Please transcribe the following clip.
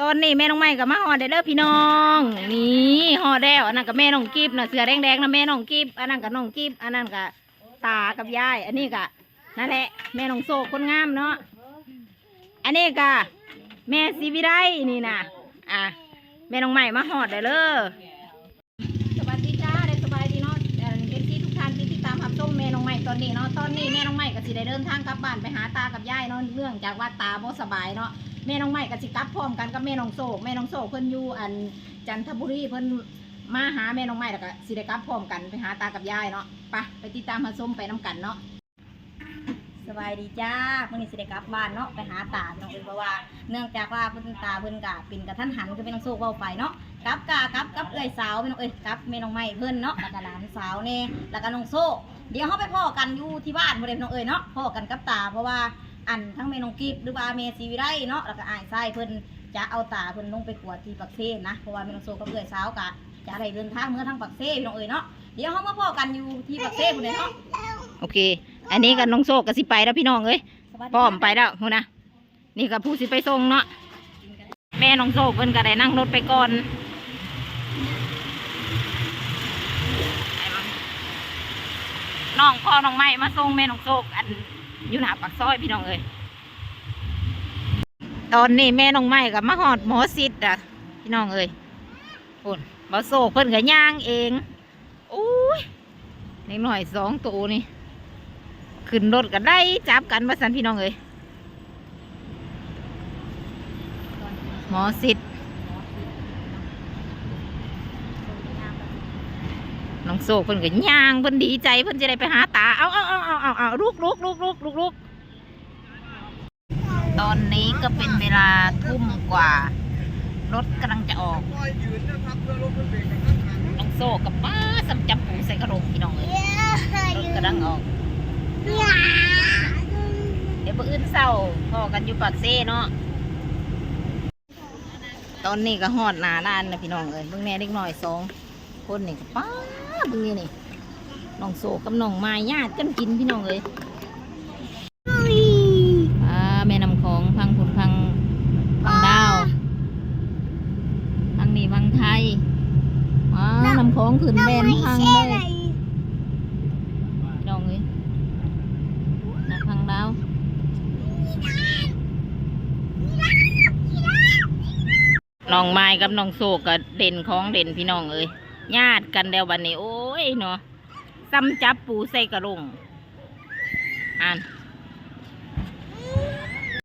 ตอนนี้แม่น้องใหม่กับมาหอดได้เด้อพี่น้อง นี่หอดแล้วอันนั้นกับแม่น้องกิฟนะเสือแดงๆนะแม่น้องกิฟอันนั้นกับน้องกิฟอันนั้นกับตากับยาย อันนี้กับนั่นแหละ แม่น้องโซกคนงามเนาะอันนี้กับแม่ซีวิไดนี่นะอะแม่น้องใหม่มาหอดเด้เลย ตอนนี้เนาะตอนนี้แม่น้องใหม่ก็สิได้เดินทางกลับบ้านไปหาตากับยายเนาะเรื่องจากว่าตาบ่สบายเนาะแม่น้องใหม่กับสิกลับพร้อมกันกับแม่น้องโศกแม่น้องโศกเพิ่นอยู่อันจันทบุรีเพิ่นมาหาแม่น้องใหม่แล้วก็สิได้กลับพร้อมกันไปหาตากับยายเนาะไปไปติดตามมาส้มไปน้กันเนาะ สบายดีจ้าเมื่อนี้สิได้กลับบ้านเนาะไปหาตาน้องเอิญเพราะว่าเนื่องจากว่าเพิ่นตาเพิ่นกะเป็นกระทันหันคือแม่น้องโศกเว้าไปเนาะกลับกะกลับกลับเอ้ยสาวแม่น้องเอ้ยกลับแม่น้องใหม่เพิ่นเนาะแล้วก็หลานสาวแน่แล้วก็น้องโซเดี๋ยวเฮาไปพ่อกันอยู่ที่บ้านบ่ได้น้องเอ้ยเนาะพ่อกันกับตาเพราะว่าอันทั้งเมนองกิฟหรือว่าเมซีวิไรเนาะแล้วก็อายไส้เพิ่นจะเอาตาเพิ่นลงไปกวดที่ปักเซ่นะเพราะว่าเมนองโซกับเพื่อนสาวกะจะได้เดินทางเมื่อทางปักเซ่พี่น้องเอ๋ยเนาะเดี๋ยวเฮามาพอกันอยู่ที่ปักเซ่พุ่นเลยเนาะโอเค อันนี้กับน้องโซกก็สิไปแล้วพี่น้องเอ้ยสวัสดีพร้อมไปแล้วหูนะนี่กับผู้สิไปส่งเนาะแม่น้องโซกเพิ่นก็ได้นั่งรถไปก่อนไปมั้งน้องพ่อน้องไม้มาส่งแม่น้องโซกอันอยู่หน้าปากซอยพี่น้องเอ้ยตอนนี้แม่น้องไม้กับมาหอดหมอสิทธิ์อะพี่น้องเอ้ยปุ่นบาโซกเพิ่นก็ย่างเองอุ้ยนิดหน่อยสองตัวนี่ ขึ้นรถกันได้จับกันมาสันพี่น้องเอ้ยหมอสิทธิ์น้องโซกเพิ่นก็ย่างเพิ่นดีใจเพิ่นจะได้ไปหาตาเอาเอาเอาเอาเอาเอาลุกลุกลุกลุกลุกลุกตอนนี้ก็เป็นเวลาทุ่มกว่ารถกำลังจะออกน้องโซกับป้าสำจับปูใส่กระโหลกพี่น้องเอ้ยรถกำลังออก เดี๋ยวมื้ออื่นเศร้าพอกันอยู่ปากเซ่เนาะ ตอนนี้ก็ฮอดหนาด้านนะพี่น้องเอ้ยเบิ่งแน่เล็กน้อยสองคนนี่ก็ป้าเบิ่งนี่นี่น้องโซกับน้องไม้ญาติกันกินพี่น้องเอ้ยอ่าแม่น้ำของพังผุนพังพังดาวพังนี่พังไทยว้าน้ำของขึ้นแบนพังเลยพี่น้องเอ้ยน้ำพังดาว น้องไม้กับน้องโซกก็เด่นของเด่นพี่น้องเอ้ยญาติกันแล้ววันนี้ โอ้ยเนาะซ้ำจับปูใส่กระลงอ่าน